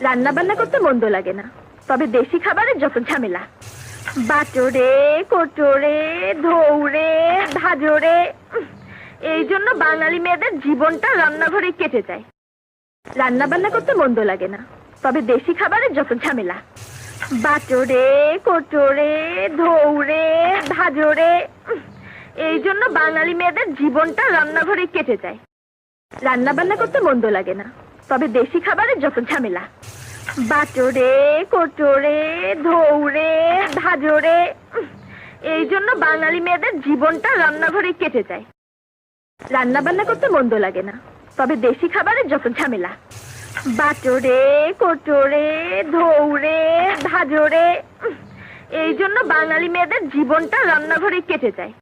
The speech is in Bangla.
রান্না বান্না করতে মন্দ লাগে না। তবে দেশি খাবারের যত ঝামেলা। বাটোরে, কোটোরে, ধৌরে, ভাজরে এই জন্য বাঙালি মেয়েদের জীবনটা রান্নাঘরে কেটে যায়। রান্না বান্না করতে মন্দ লাগে না। তবে দেশি খাবারের যত ঝামেলা। বাটোরে, কোটোরে, ধৌরে, ভাজরে এই জন্য বাঙালি মেয়েদের জীবনটা রান্নাঘরে কেটে যায়। রান্না বান্না করতে মন্দ লাগে না। তবে দেশি খাবারের যত ঝামেলা। বাটোরে, কোটোরে, ধৌরে, ভাজরে এই জন্য বাঙালি মেয়েদের জীবনটা রান্নাঘরে কেটে যায়। রান্না বান্না করতে মন্দ লাগে না, তবে দেশি খাবারের যত ঝামেলা। বাটোরে, কোটোরে, ধৌরে, ভাজরে এই জন্য বাঙালি মেয়েদের জীবনটা রান্নাঘরে কেটে যায়।